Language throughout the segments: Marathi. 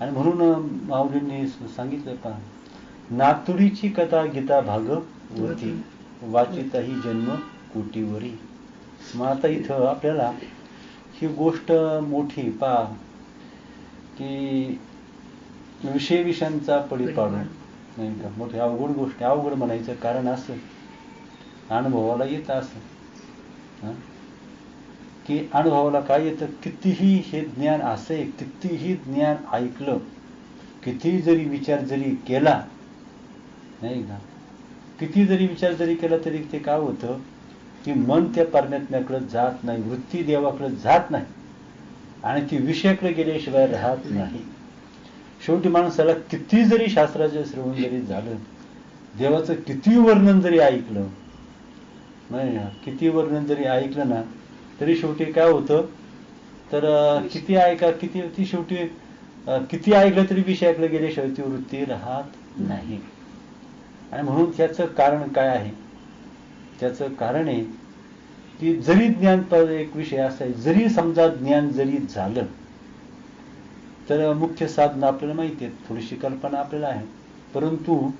आणि म्हणून माऊलींनी सांगितलं पहा नातुडीची कथा गीता भागवती वाचिता ही जन्म कोटीवरी. मग आता इथं आपल्याला ही गोष्ट मोठी पहा की विषय विषयांचा पडी पाडून नाही का? मोठी अवघड गोष्ट अवघड म्हणायचं कारण असं अनुभवाला येत असं. हं? की अनुभवाला काय येतं? कितीही हे ज्ञान असे कितीही ज्ञान ऐकलं किती जरी विचार जरी केला नाही का? किती जरी विचार जरी केला तरी ते काय होतं? की मन त्या परमात्म्याकडे जात नाही वृत्ती देवाकडे जात नाही. आणि ती विषयाकडे गेल्याशिवाय राहत नाही. शेवटी माणसाला किती जरी शास्त्राचं श्रवण जरी झालं देवाचं किती वर्णन जरी ऐकलं नाही किती वर्णन जरी ऐकलं ना तरी शेवटी काय होतं? तर किती ऐका किती ती शेवटी किती ऐकलं तरी विषयाकडे गेल्याशिवाय ती वृत्ती राहत नाही. आणि म्हणून त्याचं कारण काय आहे? त्याचं कारण आहे की जरी ज्ञान एक विषय असा आहे जरी समजा ज्ञान जरी झालं तर मुख्य साधनं आपल्याला माहिती आहे थोडीशी कल्पना आपल्याला आहे. परंतु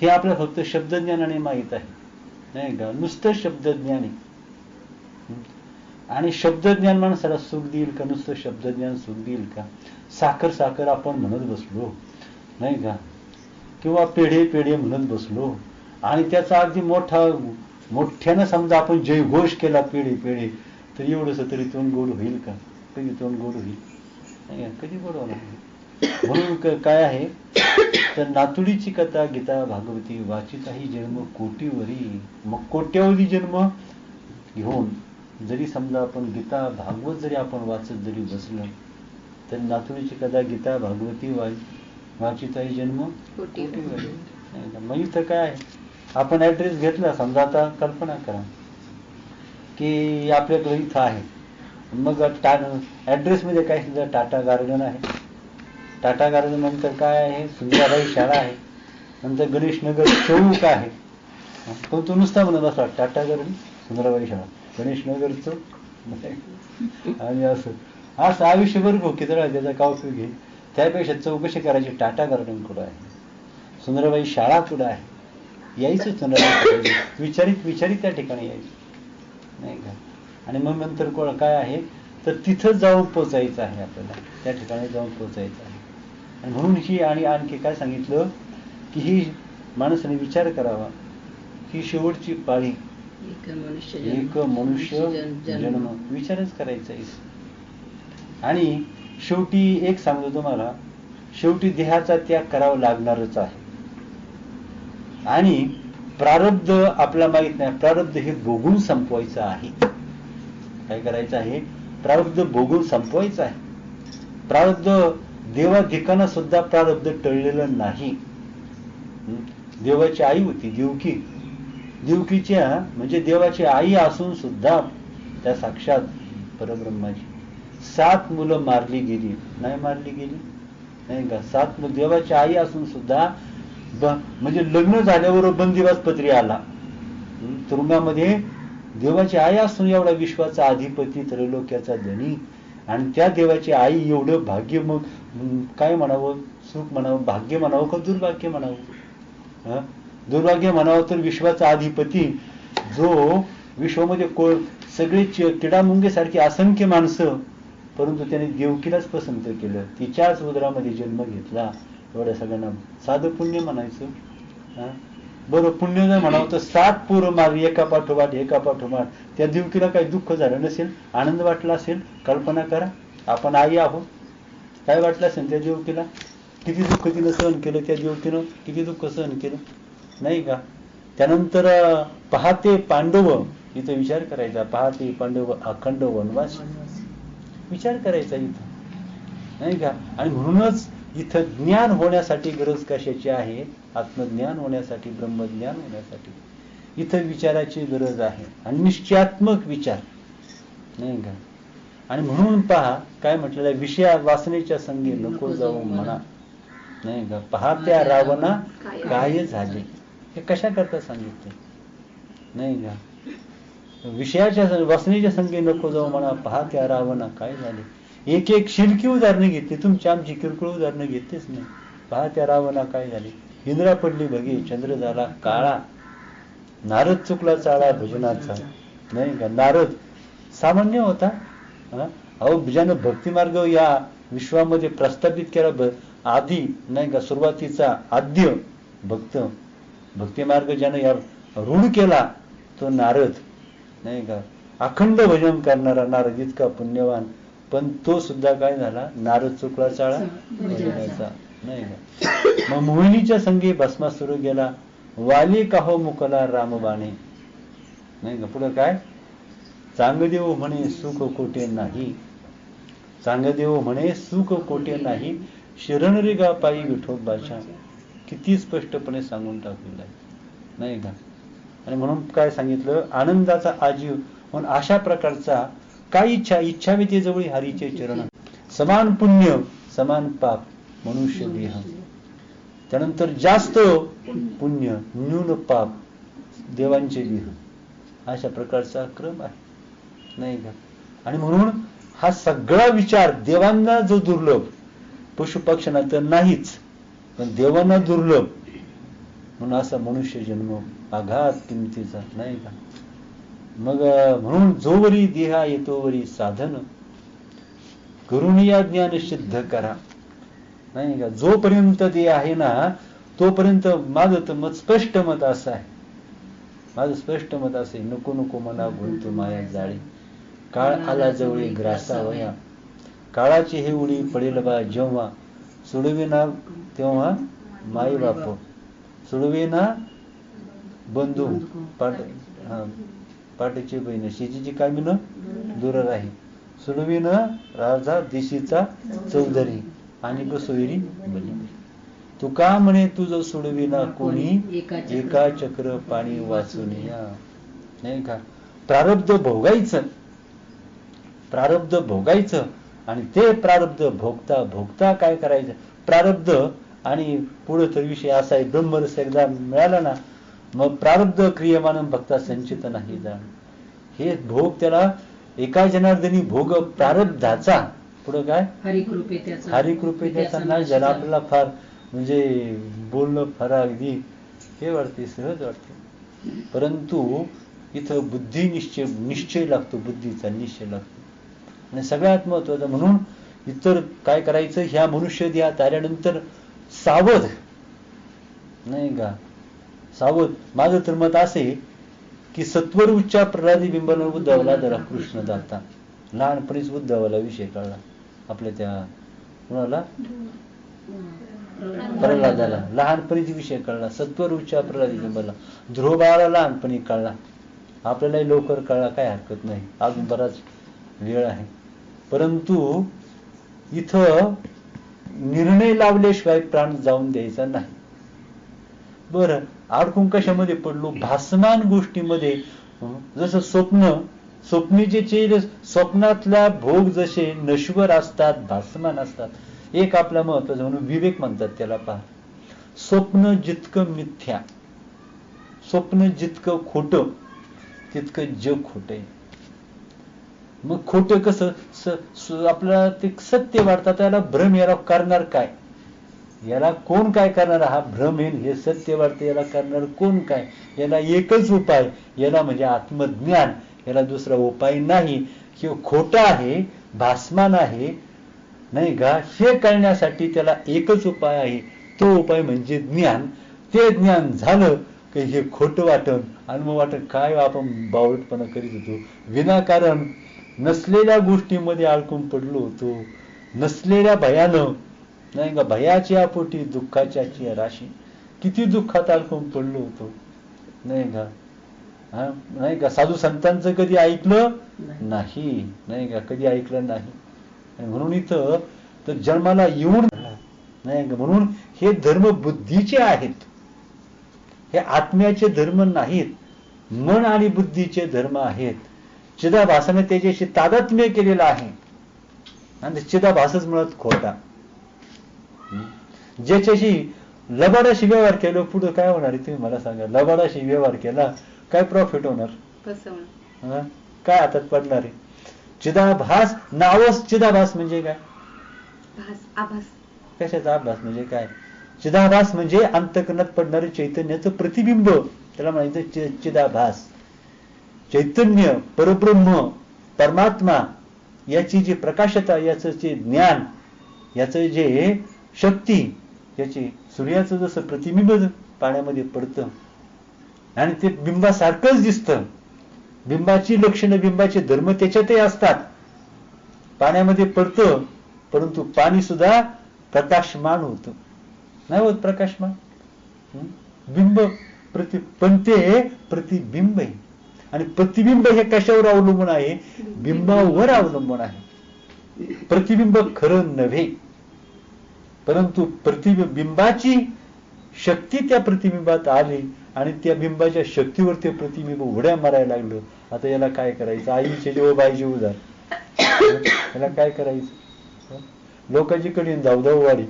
हे आपल्याला फक्त शब्दज्ञानाने माहीत आहे. नाही का? नुसतं शब्दज्ञान. आहे आणि शब्दज्ञान माणसाला सुख देईल का? नुसतं शब्दज्ञान सुख देईल का? साखर साखर आपण म्हणत बसलो नाही का? किंवा पेढे पेढे म्हणत बसलो. आणि त्याचा अगदी मोठा मोठ्यानं समजा आपण जयघोष केला पेढे पेढे तर एवढंसं तरी तोंड गोड होईल का? कधी तोंड गोड होईल? नाही का? कधी गोड होणार म्हणून काय आहे? तर नातुडीची कथा गीता भागवती वाचिताही जन्म कोटीवरी. मग कोट्यावधी जन्म घेऊन जरी समजा आपण गीता भागवत जरी आपण वाचत जरी बसलो तर नातुडीची कथा गीता भागवती वा वाचिताही जन्म? कोटीवरी. नाही का? मग इथं काय आहे? आपण ऍड्रेस घेतला समजा आता कल्पना करा की आपल्याकडे इथं आहे. मग टा ऍड्रेस मध्ये काय समजा टाटा गार्डन आहे. टाटा गार्डन नंतर काय आहे? सुंदराबाई शाळा आहे. नंतर गणेश नगर चौक आहे. पण तो नुसता म्हणत असला टाटा गार्डन सुंदराबाई शाळा. गणेश नगर चौक. आणि असं. असं आयुष्यभर भोके तर त्याचा का उपयोग आहे. त्यापेक्षा चौकशी करायची टाटा गार्डन कुठं आहे? सुंदराबाई शाळा कुठं आहे? यायचं सुंदराबाई विचारित विचारित त्या ठिकाणी यायचं. नाही का? आणि मग नंतर कोण काय आहे? तर तिथं जाऊन पोचायचं आहे आपल्याला. त्या ठिकाणी जाऊन पोचायचं आहे. आणि म्हणून ही आणि आणखी काय सांगितलं? की ही माणसाने विचार करावा. ही शेवटची पाळी एक मनुष्य जन्म- विचारच करायचा आणि शेवटी एक सांगतो तुम्हाला शेवटी देहाचा त्याग करावा लागणारच आहे. आणि प्रारब्ध आपला माहीत नाही प्रारब्ध हे भोगून संपवायचं आहे. काय करायचं आहे? प्रारब्ध भोगून संपवायचं आहे. प्रारब्ध देवाधिकांना सुद्धा प्रारब्ध टळलेलं नाही? देवाची आई होती देवकी. देवकीच्या म्हणजे देवाची आई असून सुद्धा त्या साक्षात परब्रह्माची. सात मुलं मारली गेली. नाही मारली गेली? नाही का? सात मुलं देवाची आई असून सुद्धा म्हणजे लग्न झाल्यावर बंदिवास पत्री आला. तुरुंगामध्ये देवाची आई असून एवढा विश्वाचा अधिपती त्रैलोक्याचा धनी आणि त्या देवाची आई एवढं भाग्य मग काय म्हणावं? सुख म्हणावं? भाग्य म्हणावं का दुर्भाग्य म्हणावं? दुर्भाग्य म्हणावं तर विश्वाचा अधिपती जो विश्वामध्ये को सगळे किडामुंगे सारखी असंख्य माणसं परंतु त्याने देवकीलाच पसंत केलं. तिच्याच उदरामध्ये जन्म घेतला. एवढ्या सगळ्यांना साधं पुण्य म्हणायचं. बरं पुण्य जर म्हणावं तर सात पोरं मारली एका पाठोपाठ एका पाठोपाठ. त्या देवकीला काही दुःख झालं नसेल आनंद वाटला असेल कल्पना करा. आपण आई आहोत. काय वाटलं असेल त्या देवकीला? किती दुःख तिनं सहन केलं त्या देवकीनं? किती दुःख सहन केलं? नाही का? त्यानंतर पहाते पांडव इथं विचार करायचा पहाते पांडव अखंड वनवास. विचार करायचा इथं. नाही का? आणि म्हणूनच इथं ज्ञान होण्यासाठी गरज कशाची आहे? आत्मज्ञान होण्यासाठी ब्रह्मज्ञान होण्यासाठी. इथं विचाराची गरज आहे. आणि निश्चयात्मक विचार. नाही का? आणि म्हणून पहा काय म्हटलेलं आहे? विषया वासनेच्या संगी नको जाऊ म्हणा. नाही का? पहा त्या रावणा काय झाले? हे कशा करता सांगितले? नाही का? विषयाच्या वसनेच्या संगे नको जाऊ म्हणा पहा त्या रावणा काय झाले. एक एक शिरकी उदाहरणं घेतली. तुमची आमची किरकोळ उदाहरणं घेतलीच नाही. पहा त्या रावणा काय झाले. इंद्रा पडली बघे चंद्र झाला काळा. नारद चुकला चाळा भजनाचा. नाही का? नारद सामान्य होता. अहो ज्यानं भक्ती मार्ग या विश्वामध्ये प्रस्थापित केला आधी नाही का सुरुवातीचा आद्य भक्त. भक्तिमार्ग ज्याने ज्यानं या रूढ केला तो नारद नाही का? अखंड भजन करणारा नारद इतका पुण्यवान पण तो सुद्धा काय झाला? नारद चुकला चाळा भजनाचा नाही का? मग मोहिनीच्या संगी भस्मासुर गेला वाली काहो मुकला रामबाणे नाही का? पुढं काय? चांगदेव म्हणे सुख कोटे नाही. चांगदेव म्हणे सुख कोटे नाही. शरण रे गा पायी विठोबाच्या. किती स्पष्टपणे सांगून टाकलेलं आहे. नाही का? आणि म्हणून काय सांगितलं? आनंदाचा आजीव म्हणून अशा प्रकारचा काय इच्छा इच्छा जवळ हरीचे चरण. समान पुण्य समान पाप मनुष्य देह. त्यानंतर जास्त पुण्य न्यून पाप देवांचे देह. अशा प्रकारचा क्रम आहे. नाही का? आणि म्हणून हा सगळा विचार देवांना जो दुर्लभ पशुपक्षांना तर नाहीच. पण देवांना दुर्लभ. म्हणून असा मनुष्य जन्म आघात किमतीचा नाही का? मग म्हणून जोवरी देहा येतोवरी साधन. करून या ज्ञान सिद्ध करा. नाही का? जोपर्यंत ते आहे ना तोपर्यंत माझं तर मत स्पष्ट मत असं आहे. माझं स्पष्ट मत असे नको नको मला बोलतो माया जाळी. काळ आला जवळी ग्रासावया. काळाची हे उडी पडेल बा जेव्हा. सोडविना तेव्हा माई बाप. सोडविना बंधू. पाट पाटीची बहीण. शेतीची कामी न दूर राही. सोडविन राजा दिशीचा चौधरी. आणि कसोई बनी. तू तुका म्हणे तुझ सोडविना कोणी एका चक्र- एका चक्र पाणी वाचून या? नाही का? प्रारब्ध भोगायचं. प्रारब्ध भोगायचं. आणि ते प्रारब्ध भोगता भोगता काय करायचं? प्रारब्ध आणि पुढे तर विषय असा आहे ब्रह्मरस एकदा मिळाला ना मग प्रारब्ध क्रियमान भक्ता संचित नाही जाण हे भोग त्याला एका जनार्दनी भोग प्रारब्धाचा. पुढे काय? हरिकृपे त्याचा. हरिकृपे त्याचा नाश झाला आपल्याला फार म्हणजे बोलणं फार अगदी हे वाटते सहज वाटते. परंतु इथं बुद्धी निश्चय निश्चय लागतो बुद्धीचा निश्चय लागतो. आणि सगळ्यात महत्वाचं म्हणून इतर काय करायचं ह्या मनुष्य देहात आल्यानंतर सावध. नाही का? सावध. माझं तर मत असे की सत्वर उच्चा प्रल्हादी बिंबन उद्धवला जरा कृष्ण दाता. लहानपणीच उद्धवाला विषय कळला. आपल्या त्या कुणाला? प्रल्हादाला. लहानपणीच विषय कळला. सत्वर उच्चा प्रल्हादी बिंबला. ध्रुवबाळाला लहानपणी कळला. आपल्यालाही लवकर कळला काय हरकत नाही. अजून बराच वेळ आहे. परंतु इथं निर्णय लावल्याशिवाय प्राण जाऊन द्यायचा नाही. बरं अडकून कशामध्ये पडलो? भासमान गोष्टीमध्ये. जसं स्वप्न स्वप्नीचे चेहरे स्वप्नातल्या भोग जसे नश्वर असतात भासमान असतात. एक आपला महत्वाचं म्हणून विवेक म्हणतात त्याला पहा. स्वप्न जितकं मिथ्या स्वप्न जितकं खोटं तितकं जग खोट आहे. मग खोटं कसं? स- आपल्याला ते सत्य वाढतात त्याला भ्रम याला करणार काय? याला कोण काय करणार? हा भ्रम हे सत्य वाटतं याला करणार कोण काय? याला एकच उपाय याला म्हणजे आत्मज्ञान याला दुसरा उपाय नाही. किंवा खोटा आहे भासमान आहे नाही का? हे कळण्यासाठी त्याला एकच उपाय आहे. तो उपाय म्हणजे ज्ञान. ते ज्ञान झालं की हे खोटं वाटण आणि मग वाटत काय आपण बावळटपणा करीत होतो. विनाकारण नसलेल्या गोष्टीमध्ये अडकून पडलो होतो. नसलेल्या भयानं नाही का भयाच्या पोटी दुःखाच्या राशी किती दुःखात अडकून पडलो होतो. नाही का? नाही का? साधू संतांचं कधी ऐकलं? नाही. नाही का? कधी ऐकलं नाही. म्हणून इथं तर जन्माला येऊन नाही का? म्हणून हे धर्म बुद्धीचे आहेत. हे आत्म्याचे धर्म नाहीत. मन आणि बुद्धीचे धर्म आहेत. चिदाभासाने त्याच्याशी तादात्म्य केलेलं आहे आणि चिदाभासच मुळात खोटा? ज्याच्याशी लबाडाशी व्यवहार केला पुढे काय होणार आहे तुम्ही मला सांगा? लबाडाशी व्यवहार केला काय प्रॉफिट होणार? काय हातात पडणार आहे? चिदाभास नावच चिदाभास म्हणजे काय? कशाचा अभ्यास म्हणजे काय? चिदाभास म्हणजे अंतकरणात पडणारे चैतन्याचं प्रतिबिंब. त्याला म्हणायचं चिदाभास. चैतन्य परब्रह्म परमात्मा याची जी प्रकाशता याचं जे ज्ञान याचं जे शक्ती याची सूर्याचं जसं प्रतिबिंब पाण्यामध्ये पडतं आणि ते बिंबासारखंच दिसतं. बिंबाची लक्षणं बिंबाचे धर्म त्याच्यातही असतात. पाण्यामध्ये पडतं परंतु पाणी सुद्धा प्रकाशमान होतं. नाही होत प्रकाशमान? बिंब प्रति पण ते प्रतिबिंब आहे आणि प्रतिबिंब हे कशावर अवलंबून आहे? बिंबावर अवलंबून आहे. प्रतिबिंब खरं नव्हे. परंतु प्रतिबिंबाची शक्ती त्या प्रतिबिंबात आली आणि त्या बिंबाच्या शक्तीवर ते प्रतिबिंब उड्या मारायला लागलं. आता याला काय करायचं? आईचे जीव बाईचे उदार याला काय करायचं? लोकांची कडे जाऊ जाऊ हो वाडी.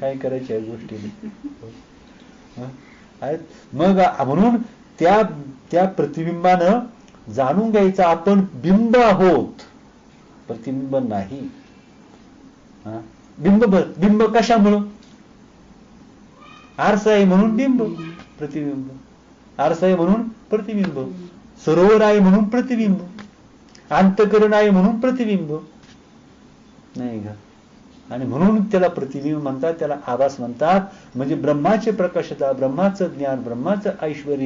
काय करायची या गोष्टीने? मग म्हणून त्या त्या प्रतिबिंबानं जाणून घ्यायचं आपण बिंब आहोत. प्रतिबिंब नाही. बिंब बिंब कशामुळं? आरसा आहे म्हणून बिंब प्रतिबिंब. आरसा आहे म्हणून प्रतिबिंब. सरोवर आहे म्हणून प्रतिबिंब. अंतकरण आहे म्हणून प्रतिबिंब. नाही का? आणि म्हणून त्याला प्रतिबिंब म्हणतात त्याला आभास म्हणतात. म्हणजे ब्रह्माचे प्रकाशता ब्रह्माचं ज्ञान ब्रह्माचं ऐश्वर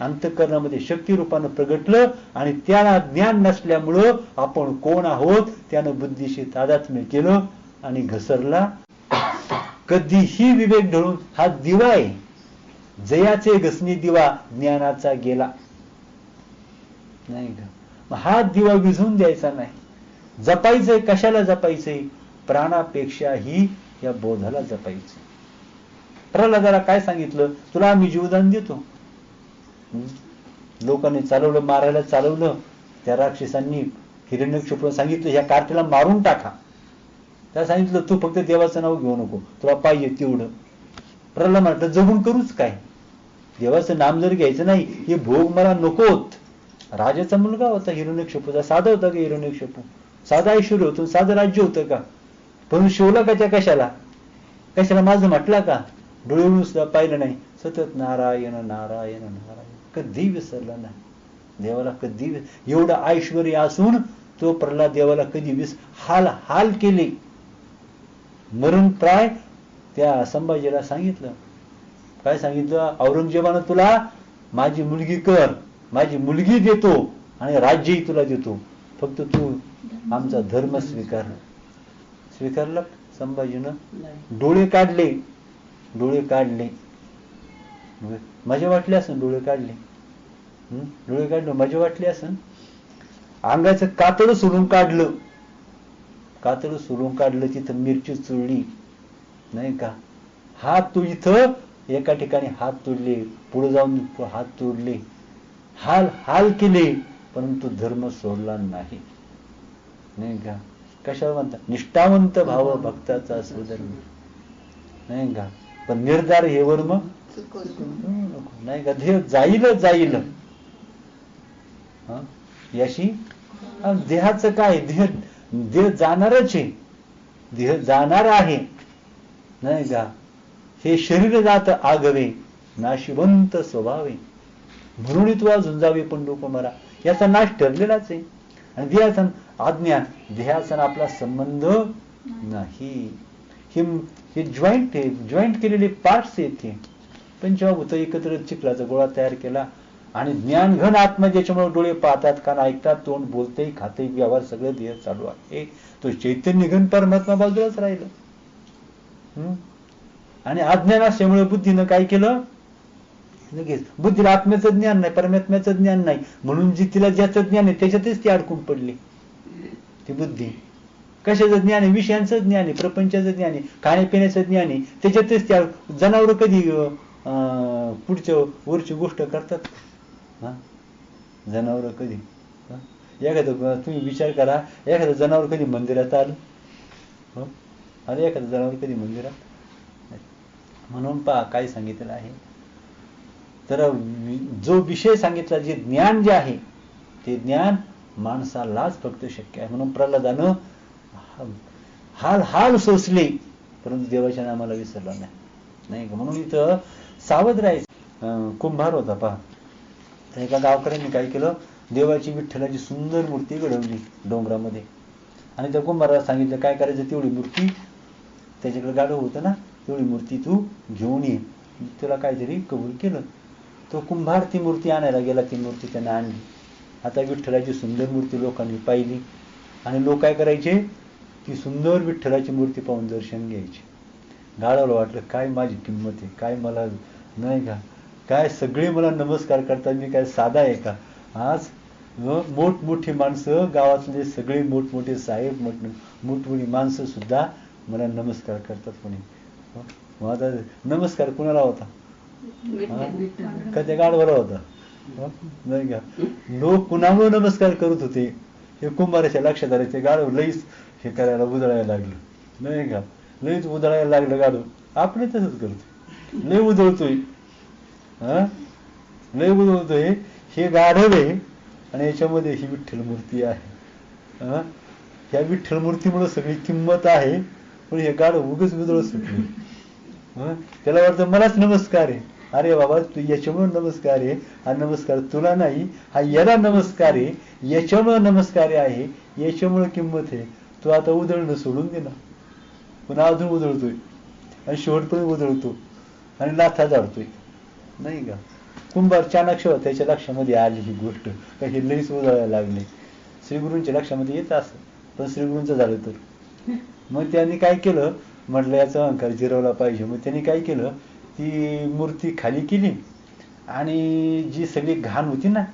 अंतकरणामध्ये शक्ती रूपानं प्रगटलं आणि त्याला ज्ञान नसल्यामुळं आपण कोण आहोत? त्यानं बुद्धीशी तादात्म्य केलं आणि घसरला. कधीही विवेक ढळून हा दिवा आहे. जयाचे घसणी दिवा ज्ञानाचा गेला. नाही का? हा दिवा विझून द्यायचा नाही. जपायचंय कशाला जपायचंय? प्राणापेक्षाही या बोधाला जपायचं. प्रल्हादाला काय सांगितलं? तुला आम्ही जीवदान देतो. लोकांनी चालवलं मारायला चालवलं. त्या राक्षसांनी हिरण्यक्षेपूला सांगितलं ह्या कार्तीला मारून टाका. त्या सांगितलं तू फक्त देवाचं नाव घेऊ नको. तुला पाहिजे तेवढं. प्रल्हाद म्हटलं जगून करूच काय? देवाचं नाम जर घ्यायचं नाही हे भोग मला नकोत. राजाचा मुलगा होता हिरण्यक्षेपूचा साधा होता का हिरण्यक्षेपू साधा ऐश्वर होतो साधं राज्य होतं का? पण शिवला का त्या कशाला? कशाला माझं म्हटला का? डोळे सुद्धा पाहिलं नाही. सतत नारायण नारायण नारायण. कधी विसरला नाही. देवाला कधी एवढं ऐश्वर असून तो प्रल्हाद देवाला कधी विस हाल हाल केले. मरण प्राय त्या संभाजीला सांगितलं. काय सांगितलं? औरंगजेबानं तुला माझी मुलगी कर. माझी मुलगी देतो आणि राज्यही तुला देतो. फक्त तू आमचा धर्म स्वीकार. स्वीकारला? संभाजीनं. डोळे काढले. डोळे काढले. मजा वाटली असन डोळे काढले? डोळे काढले मजा वाटली असन अंगाचं कातड सोडून काढलं. कातड सोडून काढलं तिथं मिरची चुळली. नाही का? हात तू इथं एका ठिकाणी हात तोडले. पुढे जाऊन हात तोडले. हाल हाल केले परंतु धर्म सोडला नाही. नाही का? कशावर म्हणतात? निष्ठावंत भाव भक्ताचा सुधर्म. नाही का? पण निर्धार हे वर्म नाही का? देह जाईल जाईल. याशी? देहाचं काय? देह देह जाणारच आहे. देह जाणार आहे. नाही का? हे शरीर जात आगवे नाशिवंत स्वभावे. म्हणून तुला झुंजावे पण डोक मरा. याचा नाश ठरलेलाच आहे. आणि देहाचा अज्ञान देहाचा आपला संबंध नाही. हे हे जॉईंट आहे. जॉईंट केलेले पार्ट्स आहेत हे. पंचमभूत एकत्र चिखलाचा गोळा तयार केला आणि ज्ञान घन आत्मा ज्याच्यामुळे डोळे पाहतात कान ऐकतात तोंड बोलते खाते व्यवहार सगळं देह चालू आहे. तो चैतन्य घन परमात्मा बाजूलाच राहिलं? आणि अज्ञान असल्यामुळे बुद्धीनं काय केलं? लगेच. बुद्धीला आत्म्याचं ज्ञान नाही परमात्म्याचं ज्ञान नाही. म्हणून जी तिला ज्याचं ज्ञान आहे त्याच्यातच ती अडकून पडली. ती बुद्धी. कशाचं ज्ञान आहे? विषयांचं ज्ञान आहे प्रपंचाचं ज्ञान आहे खाण्यापिण्याचं ज्ञान आहे. त्याच्यातच त्या जनावर कधी अं, पुढच्या वरची गोष्ट करतात? जनावर कधी? एखादं तुम्ही विचार करा एखादं जनावर कधी मंदिरात आलं? हो? एखादं जनावर कधी मंदिरात? म्हणून पहा काय सांगितलेलं आहे. तर जो विषय सांगितला जे ज्ञान जे आहे ते ज्ञान माणसालाच फक्त शक्य आहे म्हणून प्रल्हादानं हाल हाल सोसले परंतु देवाच्या नामाला विसरला नाही. नाही का? म्हणून इथं सावध राहायचं कुंभार होता पहा. तर एका गावकऱ्यांनी काय केलं? देवाची विठ्ठलाची सुंदर मूर्ती घडवली डोंगरामध्ये. आणि त्या कुंभाराला सांगितलं काय करायचं तेवढी मूर्ती? त्याच्याकडे गाडव होतं ना तेवढी मूर्ती तू घेऊन ये. तुला काहीतरी कबूल केलं. तो कुंभार ती मूर्ती आणायला गेला ती मूर्ती त्यानं आणली. आता विठ्ठलाची सुंदर मूर्ती लोकांनी पाहिली. आणि लोक काय करायचे? ती सुंदर विठ्ठलाची मूर्ती पाहून दर्शन घ्यायचे. गाढवाला वाटलं काय माझी किंमत आहे? काय मला नाही का? काय सगळे मला नमस्कार करतात? मी काय साधा आहे का? आज मोठमोठी माणसं गावातले सगळे मोठमोठे साहेब मोठ मोठमोठी माणसं सुद्धा मला नमस्कार करतात कोणी आता नमस्कार कुणाला होता? का त्या गाडवाला होता? नाही का? लोक कुणामुळे नमस्कार करत होते. हे कुंभाराच्या लक्षात आले ते गाडव लईच हे करायला उधळायला लागलं. नाही का? लईच उधळायला लागलं गाडव आपण तसंच करतो लय उधळतोय. हा? लय उधळतोय. हे गाढव आहे आणि याच्यामध्ये ही विठ्ठल मूर्ती आहे. हा? ह्या विठ्ठल मूर्तीमुळे सगळी किंमत आहे. पण हे गाढव उगच उधळत सुटले त्याला वाटतं मलाच नमस्कार आहे. अरे बाबा तू याच्यामुळे नमस्कार आहे. हा नमस्कार तुला नाही हा याला नमस्कार आहे. याच्यामुळं नमस्कार आहे. याच्यामुळं किंमत आहे. तू आता उधळणं सोडून दे ना. पुन्हा अजून उधळतोय. आणि शेवटपर्यंत उधळतो. आणि लाथा जाडतोय नाही का? कुंभार चाणक्य त्याच्या लक्षामध्ये आली ही गोष्ट. का हे लईच उधळायला लागले. श्रीगुरूंच्या लक्षामध्ये येत असं. पण श्रीगुरूंचं झालं तर. मग त्यांनी काय केलं? म्हटलं याचा अहंकार जिरवला पाहिजे. मग त्यांनी काय केलं? ती मूर्ती खाली केली. आणि जी सगळी घाण होती ना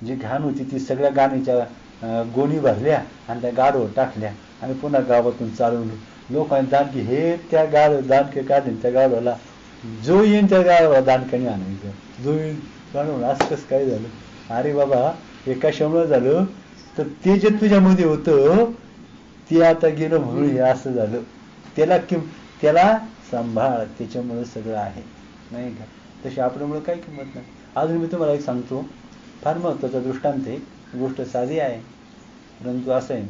जी घाण होती ती सगळ्या गाणीच्या गोणी भरल्या आणि त्या गाडवर टाकल्या आणि पुन्हा गावातून चालवलं लोकांनी दानकी हे त्या गाड दानके काढले त्या गाडवाला जो येईन त्या गाडवाला दानकाने आणायचं जो येईन गाडवा असं कसं काय झालं? अरे बाबा एका कशामुळे झालं? तर ते जे तुझ्यामध्ये होतं ते आता गेलं म्हणून हे असं झालं. त्याला किम त्याला सांभाळ त्याच्यामुळे सगळं आहे. नाही का? तशी आपल्यामुळे काही किंमत नाही. अजून मी तुम्हाला एक सांगतो. फार महत्त्वाचा दृष्टांत आहे. गोष्ट साधी आहे. परंतु असं आहे.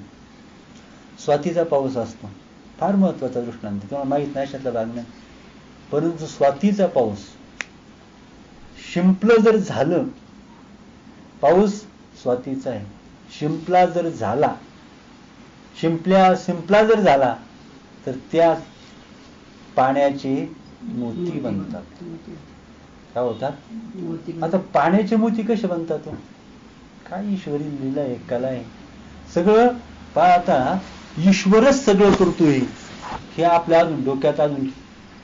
स्वातीचा पाऊस असतो. फार महत्त्वाचा दृष्टांत. तुम्हाला माहीत नाही अशातला भाग नाही. परंतु स्वातीचा पाऊस. शिंपलं जर झालं पाऊस स्वातीचा आहे. शिंपला जर झाला शिंपल्या शिंपला जर झाला तर त्या पाण्याचे मोती बनतात. काय होतात आता पाण्याचे मोती कसे बनतात हो? काय ईश्वरी लीला आहे कला आहे. सगळं पहा आता ईश्वरच सगळं करतोय. हे आपल्या अजून डोक्यात अजून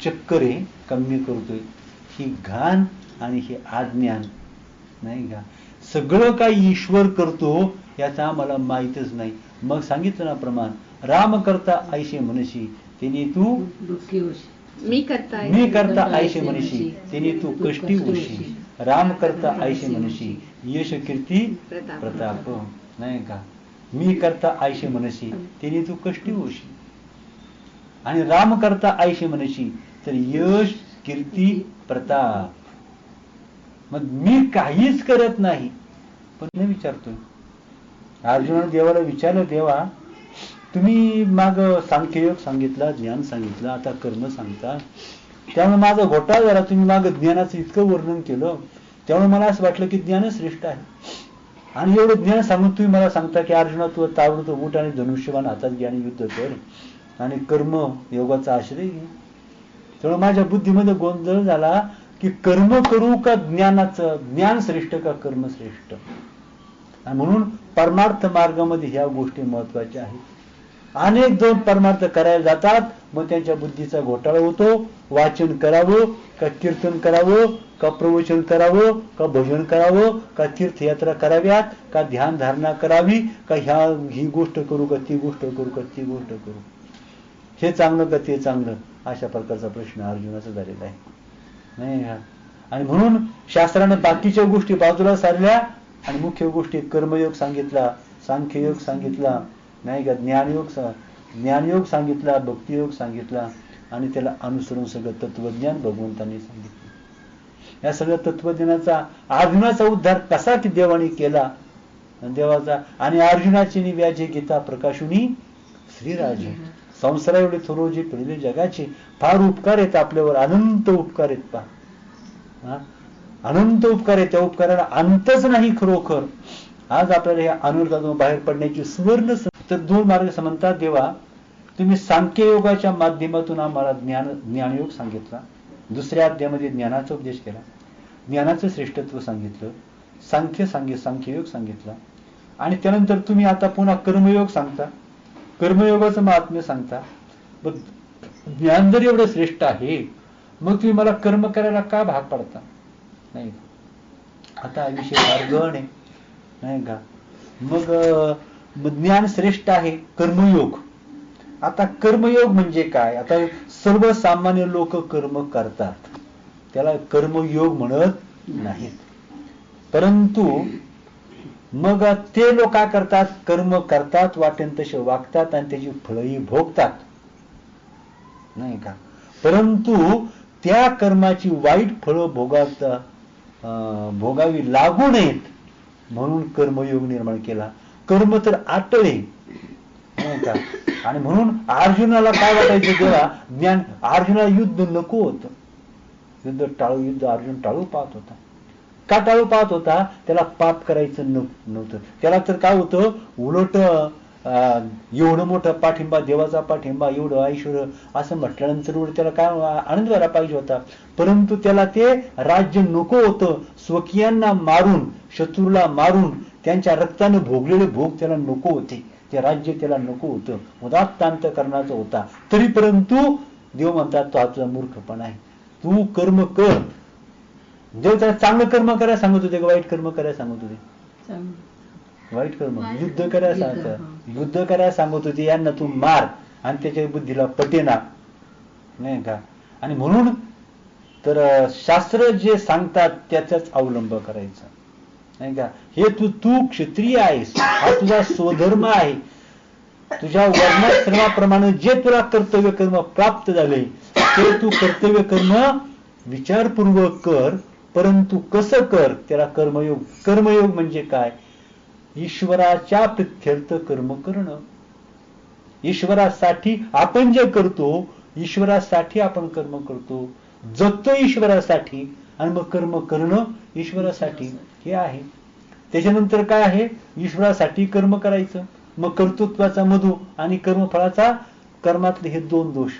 चक्कर आहे कमी करतोय. ही घाण आणि हे अज्ञान. नाही का? सगळं काही ईश्वर करतो याचा आम्हाला माहीतच नाही. मग सांगितलं ना प्रमाण राम करता ऐशे म्हणशी तिने तू मी करता मी करता ऐशे म्हणशी तिने तू कष्टी होशी राम करता ऐशे म्हणशी यश कीर्ती प्रताप. प्रताप. नाही का? मी करता ऐशे म्हणशी तिने तू कष्टी होशी आणि राम करता ऐशे म्हणशी तर यश कीर्ती प्रताप. मग मी काहीच करत नाही. पण मी विचारतोय. अर्जुनाने देवाला विचारलं देवा तुम्ही माग सांख्ययोग सांगितला ज्ञान सांगितलं आता कर्म सांगता. त्यामुळे माझा घोटाळा झाला तुम्ही माग ज्ञानाचं इतकं वर्णन केलं त्यामुळे मला असं वाटलं की ज्ञान श्रेष्ठ आहे. आणि एवढं ज्ञान सांगून तुम्ही मला सांगता की अर्जुना तू ताबडतोब उठ आणि धनुष्यबाण हातात ज्ञान युद्ध कर. आणि कर्म योगाचा आश्रय घे. त्यामुळे माझ्या बुद्धीमध्ये गोंधळ झाला की कर्म करू का ज्ञानाचं? ज्ञान श्रेष्ठ का कर्म श्रेष्ठ? आणि म्हणून परमार्थ मार्गामध्ये ह्या गोष्टी महत्त्वाच्या आहेत. अनेक दोन परमार्थ करायला जातात. मग त्यांच्या बुद्धीचा घोटाळा होतो. वाचन करावं का कीर्तन करावं का प्रवचन करावं का भजन करावं का तीर्थयात्रा कराव्यात का ध्यान धारणा करावी का ह्या ही गोष्ट करू का ती गोष्ट करू का ती गोष्ट करू. हे चांगलं का ते चांगलं? अशा प्रकारचा प्रश्न अर्जुनाचा झालेला आहे. नाही आणि म्हणून शास्त्रानं बाकीच्या गोष्टी बाजूला सारल्या आणि मुख्य गोष्टी कर्मयोग सांगितला सांख्ययोग सांगितला नाही का? ज्ञानयोग सा- ज्ञानयोग सांगितला भक्तियोग सांगितला आणि त्याला अनुसरून सगळं तत्वज्ञान भगवंतांनी सांगितलं. या सगळ्या तत्वज्ञानाचा अर्जुनाचा उद्धार कसा की देवाने केला? देवाचा आणि अर्जुनाची नि व्याजे गीता प्रकाशुनी श्रीराजे. संसारा एवढे थोरोजी पहिले जगाचे. फार उपकार आहेत आपल्यावर. अनंत उपकार आहेत पा हा? अनंत उपकार आहेत. त्या उपकाराला अंतच नाही खरोखर. आज आपल्याला या अनुर्गातून बाहेर पडण्याची सुवर्ण तर दोन मार्ग समजतात देवा तुम्ही सांख्य योगाच्या माध्यमातून आम्हाला ज्ञान ज्ञानयोग सांगितला. दुसऱ्या अध्यायामध्ये ज्ञानाचा उपदेश केला. ज्ञानाचं श्रेष्ठत्व सांगितलं. सांख्य सांगे सांख्ययोग सांगितला. आणि त्यानंतर तुम्ही आता पुन्हा कर्मयोग सांगता. कर्मयोगाचं महात्म्य सांगता. मग ज्ञान जर एवढं श्रेष्ठ आहे मग तुम्ही मला कर्म करायला का भाग पडता? नाही. आता हा विषय फार आहे. नाही का? मग ज्ञान श्रेष्ठ आहे कर्मयोग. आता कर्मयोग म्हणजे काय? आता सर्वसामान्य लोक कर्म करतात. त्याला कर्मयोग म्हणत नाहीत. परंतु मग ते लोक काय करतात? कर्म करतात वाटेन तसे वागतात आणि त्याची फळही भोगतात. नाही का? परंतु त्या कर्माची वाईट फळं भोगात अं, भोगावी लागू नयेत. म्हणून कर्मयोग निर्माण केला. कर्म तर आटळे. नाही का? आणि म्हणून अर्जुनाला काय वाटायचं तेव्हा? ज्ञान अर्जुनाला युद्ध नको होतं. युद्ध टाळू युद्ध अर्जुन टाळू पाहत होता. का टाळू पाहत होता? त्याला पाप करायचं नव्हतं. त्याला तर काय होतं? उलट एवढं मोठं पाठिंबा देवाचा पाठिंबा एवढं ऐश्वर असं म्हटल्यानंतर त्याला काय आनंद व्हायला पाहिजे होता. परंतु त्याला ते राज्य नको होतं. स्वकीयांना मारून शत्रूला मारून त्यांच्या रक्ताने भोगलेले भोग त्याला नको होते. ते राज्य त्याला नको होतं. उदात्तांत करण्याचं होता. तरी परंतु देव म्हणतात तो आपला मूर्खपणा आहे. तू कर्म कर. देव त्याला चांगलं कर्म करायला सांगत होते का वाईट कर्म करायला सांगत होते? चांगलं. वाईट कर्म युद्ध करायला सांगत. युद्ध करायला सांगत होते यांना तू मार आणि त्याच्या बुद्धीला पटेना. नाही का? आणि म्हणून तर शास्त्र जे सांगतात त्याचाच अवलंब करायचा. नाही का? हे तू तू क्षत्रिय आहेस. हा तुझा स्वधर्म आहे. तुझ्या वर्णाश्रमाप्रमाणे जे तुला कर्तव्य कर्म प्राप्त झाले ते तू कर्तव्य कर्म विचारपूर्वक कर. परंतु कसं कर? त्याला कर्मयोग कर्मयोग म्हणजे काय? ईश्वराच्या प्रित्यर्थ कर्म करणं. ईश्वरासाठी आपण जे करतो ईश्वरासाठी आपण कर्म करतो. जगतो ईश्वरासाठी आणि मग कर्म करणं ईश्वरासाठी हे आहे. त्याच्यानंतर काय आहे? ईश्वरासाठी कर्म करायचं. मग कर्तृत्वाचा मधू आणि कर्मफळाचा कर्मातले हे दोन दोष.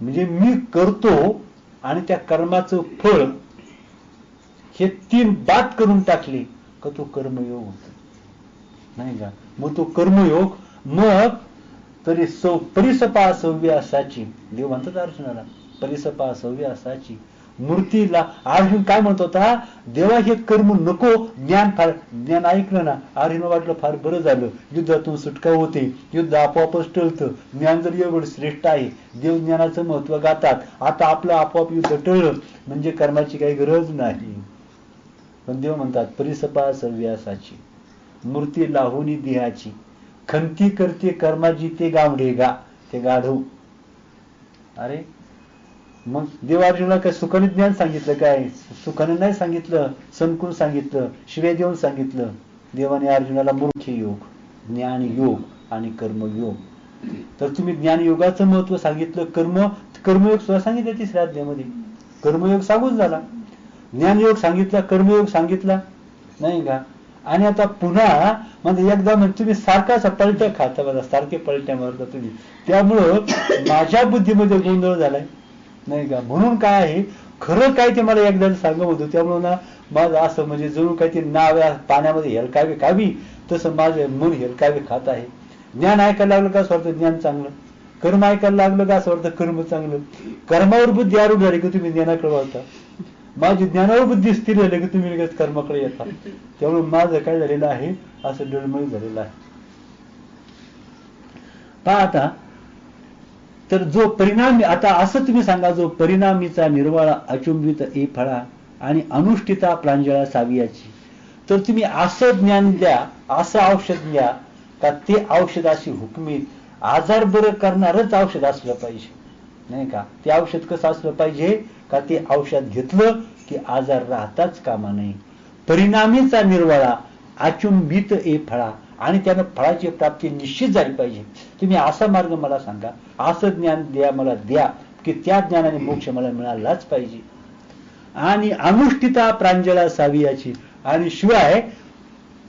म्हणजे मी करतो आणि त्या कर्माचं फळ हे तीन बाद करून टाकले का तो कर्मयोग होतो. नाही का? मग तो कर्मयोग मग तरी सौ परिसपा सव्यासाची देव म्हणतात अर्जुनाला परिसपा सव्यासाची मूर्तीला अर्जुन काय म्हणत होता? देवा हे कर्म नको ज्ञान फार ज्ञान ऐकलं ना अर्जुन वाटलं फार बरं झालं. युद्धातून सुटका होते. युद्ध आपोआपच टळतं. ज्ञान जर एवढं श्रेष्ठ आहे देव ज्ञानाचं महत्त्व गातात. आता आपलं आपोआप युद्ध टळलं म्हणजे कर्माची काही गरज नाही. पण देव म्हणतात परिसपा सव्यासाची मूर्ती लाहुनी देहाची. खंती करते कर्माची ते गावडे गा ते गाढव. अरे मग देवार्जुनाला काय सुखाने ज्ञान सांगितलं काय? सुखाने नाही सांगितलं सणकून सांगितलं शिवे देऊन सांगितलं. देवाने अर्जुनाला मूर्ख योग ज्ञान योग आणि कर्मयोग तर तुम्ही ज्ञान योगाचं महत्त्व सांगितलं कर्म कर्मयोग सुद्धा सांगितलं तिसऱ्या अध्यामध्ये कर्मयोग सांगून झाला. ज्ञानयोग सांगितला कर्मयोग सांगितला. नाही का? आणि आता पुन्हा म्हणजे एकदा म्हणजे तुम्ही सारखाच पलट्या खाता बघा सारखे पलट्या मारता तुम्ही. त्यामुळं माझ्या बुद्धीमध्ये गोंधळ झालाय. नाही का? म्हणून काय आहे खरं काय ते मला एकदा सांगत होतं त्यामुळं ना माझं असं म्हणजे जणू काय ते नाव पाण्यामध्ये हेलकावे खावी तसं माझं मन हेलकावे खात आहे. ज्ञान ऐकायला लागलं का असं वाटतं? ज्ञान चांगलं. कर्म ऐकायला लागलं का असं वाटतं? कर्म चांगलं. कर्मावर बुद्धी आरोग्य झाली की तुम्ही ज्ञानाकडे वळता. माझी ज्ञानावर बुद्धी स्थिर झाली की तुम्ही लगेच कर्माकडे येता. त्यामुळे माझं काय झालेलं आहे? असं डळमळ झालेलं आहे. पहा आता तर जो परिणामी आता असं तुम्ही सांगा जो परिणामीचा निर्वाळा अचुंबित ए फळा आणि अनुष्ठिता प्रांजळा सावियाची तर तुम्ही असं ज्ञान द्या असं औषध द्या का ते औषध अशी हुकमीत आजार बरं करणारच औषध असलं पाहिजे. नाही का? ते औषध कसं असलं पाहिजे? का ते औषध घेतलं की आजार राहताच कामा नाही परिणामीचा निर्वाळा आचुंबित ए फळा आणि त्यानं फळाची प्राप्ती निश्चित झाली पाहिजे. तुम्ही असा मार्ग मला सांगा. असं ज्ञान द्या मला द्या की त्या ज्ञानाने मोक्ष मला मिळालाच पाहिजे. आणि अनुष्ठिता प्रांजला सावियाची आणि शिवाय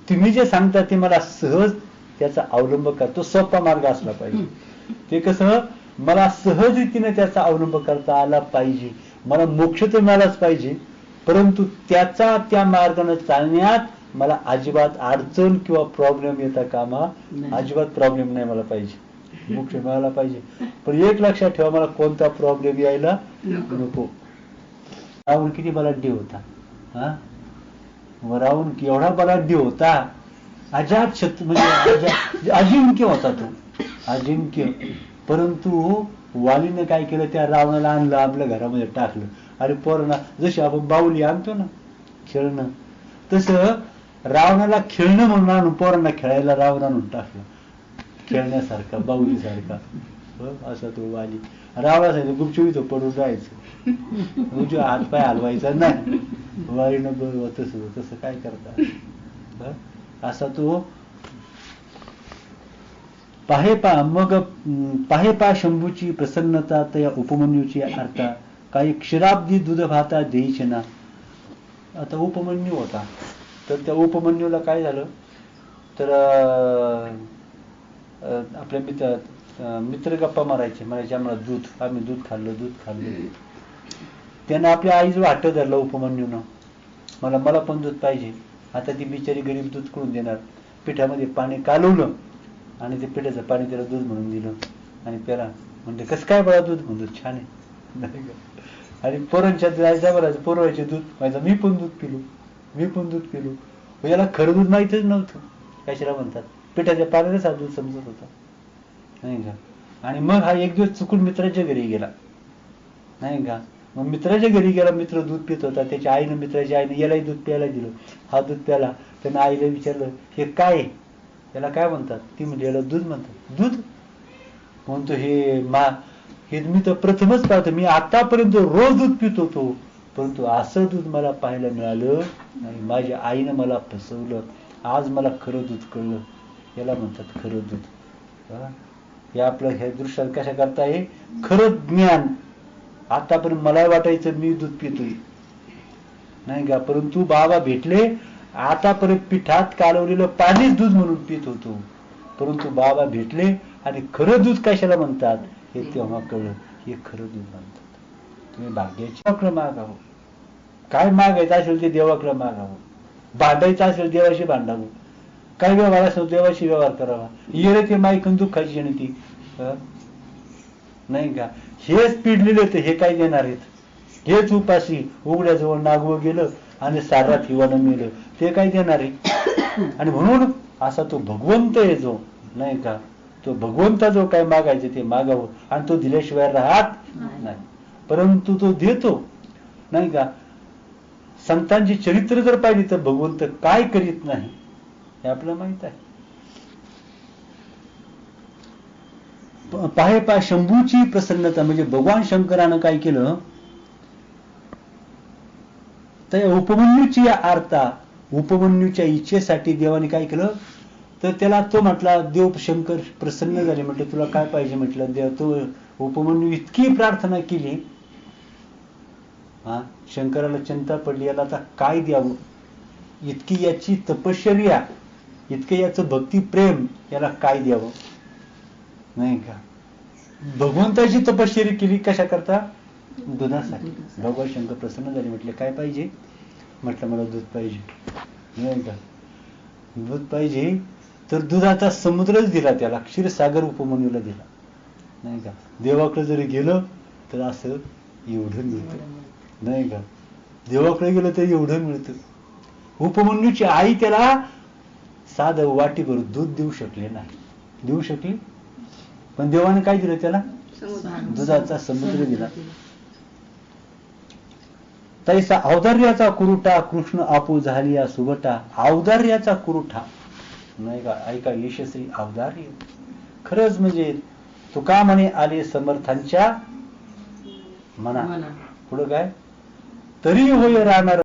तुम्ही जे सांगता ते मला सहज त्याचा अवलंब करतो. सोपा मार्ग असला पाहिजे. ते कसं? मला सहज रीतीने त्याचा अवलंब करता आला पाहिजे. मला मोक्ष तर मिळालाच पाहिजे. परंतु त्याचा त्या मार्गाने चालण्यात मला अजिबात अडचण किंवा प्रॉब्लेम येता कामा. अजिबात प्रॉब्लेम नाही मला पाहिजे. मोक्ष मिळाला पाहिजे. पण एक लक्षात ठेवा मला कोणता प्रॉब्लेम यायला नको. रावण किती बलाढ्य होता हा? रावण एवढा बलाढ्य होता अजात शत म्हणजे अजा- अजिंक्य होता तो. अजिंक्य. परंतु वालीनं काय केलं? त्या रावणाला आणलं आपल्या घरामध्ये टाकलं. आणि पोरांना जशी आपण बाहुली आणतो ना खेळणं. तसं रावणाला खेळणं म्हणून आणून पोरांना खेळायला रावण आणून टाकलं. खेळण्यासारखा बाऊलीसारखा असा तो वाली. रावणा सांगितलं गुपचूप पडून जायचं म्हणजे हात पाय हलवायचा नाही. वाईनं बरोबर तसं तसं काय करता असा तो पाहेपा मग पाहेपा पाहे शंभूची प्रसन्नता त्या उपमन्यूची अर्था काही क्षीराब्दी दूध भाता देईचे ना. आता उपमन्यू होता. तर त्या उपमन्यूला काय झालं? तर आपल्या मित्र मित्र गप्पा मारायचे. म्हणायचे आम्हाला दूध. आम्ही दूध खाल्लं दूध खाल्लं. त्यानं आपल्या आईजवळ हट्ट धरला उपमन्यूनं. मला मला पण दूध पाहिजे. आता ती बिचारी गरीब दूध करून देणार? पिठामध्ये पाणी कालवलं. आणि ते पिठाचं पाणी त्याला दूध म्हणून दिलं. आणि प्याला म्हणजे कसं काय बळा दूध? म्हणतो छान आहे. आणि पोरांच्या जायचा बराच पोरवायचे दूध. माझं मी पण दूध पिलो. मी पण दूध पिलो. याला खरं दूध माहितच नव्हतं. कशाला म्हणतात? पिठाच्या पाण्यातच हा दूध समजत होता. नाही का? आणि मग हा एक दिवस चुकून मित्राच्या घरी गेला. नाही का? मग मित्राच्या घरी गेला मित्र दूध पित होता. त्याच्या आईनं मित्राच्या आईनं यालाही दूध प्यायला दिलं. हा दूध प्याला. त्यानं आईला विचारलं हे काय आहे? याला काय म्हणतात? ती म्हणजे याला दूध म्हणतात. दूध? म्हणतो हे मा हे मी तर प्रथमच पाहतो. मी आतापर्यंत रोज दूध पित होतो. परंतु असं दूध मला पाहायला मिळालं नाही माझ्या आईनं मला फसवलं. आज मला खरं दूध कळलं. याला म्हणतात खरं दूध. हे? आपलं हे दृश्यात कशा करता हे खरं ज्ञान. आतापर्यंत मला वाटायचं मी दूध पितोय. नाही का? परंतु बाबा भेटले. आतापर्यंत पिठात कालवलेलं पाणीच दूध म्हणून पित होतो. परंतु बाबा भेटले आणि खरं दूध कशाला म्हणतात? हे तेव्हा कळलं हे खरं दूध म्हणतात. तुम्ही भाग्याची देवाकडे मागावं काय मागायचं असेल ते देवाकडे मागावं भांडायचं असेल देवाशी भांडावं. काय व्यवहार असेल देवाशी व्यवहार करावा. येरे ते माईकून दुःखाची आणि ती नाही का? हेच पिडलेले तर हे काय देणार आहेत? हेच उपाशी उघड्याजवळ नागवं गेलं आणि सारात हिवानं मेलं ते काय देणार आहे? आणि म्हणून असा तो भगवंत आहे जो नाही का? तो भगवंता जो काय मागायचे ते मागावं. आणि तो दिल्याशिवाय राहत नाही. परंतु तो देतो. नाही का? संतांची चरित्र जर पाहिली तर भगवंत काय करीत नाही? हे आपल्याला माहीत आहे. पाहे पा शंभूची प्रसन्नता म्हणजे भगवान शंकरानं काय केलं? तर या उपमन्यूची या आरता उपमन्यूच्या इच्छेसाठी देवाने काय केलं? तर त्याला तो म्हटला देव शंकर प्रसन्न झाले. म्हटलं तुला काय पाहिजे? म्हटलं देव तो उपमन्यू इतकी प्रार्थना केली. हा शंकराला चिंता पडली याला आता काय द्यावं? इतकी याची तपश्चर्या इतकं याचं भक्ती प्रेम याला काय द्यावं? नाही का? भगवंताची तपश्चर्या केली कशा करता दुधासाठी. भगवान शंकर प्रसन्न झाले. म्हटले काय पाहिजे? म्हटलं मला दूध पाहिजे. नाही का दूध पाहिजे? तर दुधाचा समुद्रच दिला त्याला. क्षीरसागर उपमन्यूला दिला. नाही का? देवाकडे जरी गेलं तर असं एवढं मिळतं. नाही का? देवाकडे गेलं तर एवढं मिळतं. उपमन्यूची आई त्याला साधं वाटीभर दूध देऊ शकले नाही. देऊ शकली? पण देवाने काय दिलं त्याला? दुधाचा समुद्र दिला. तैसा औदार्याचा कुरुटा कृष्ण आपू झालिया सुगटा औदार्याचा कुरुठा. नाही का ऐका यशस्वी औदार्य. खरंच म्हणजे तुका म्हणे आले समर्थांच्या मना पुढं काय? तरी होय राहणार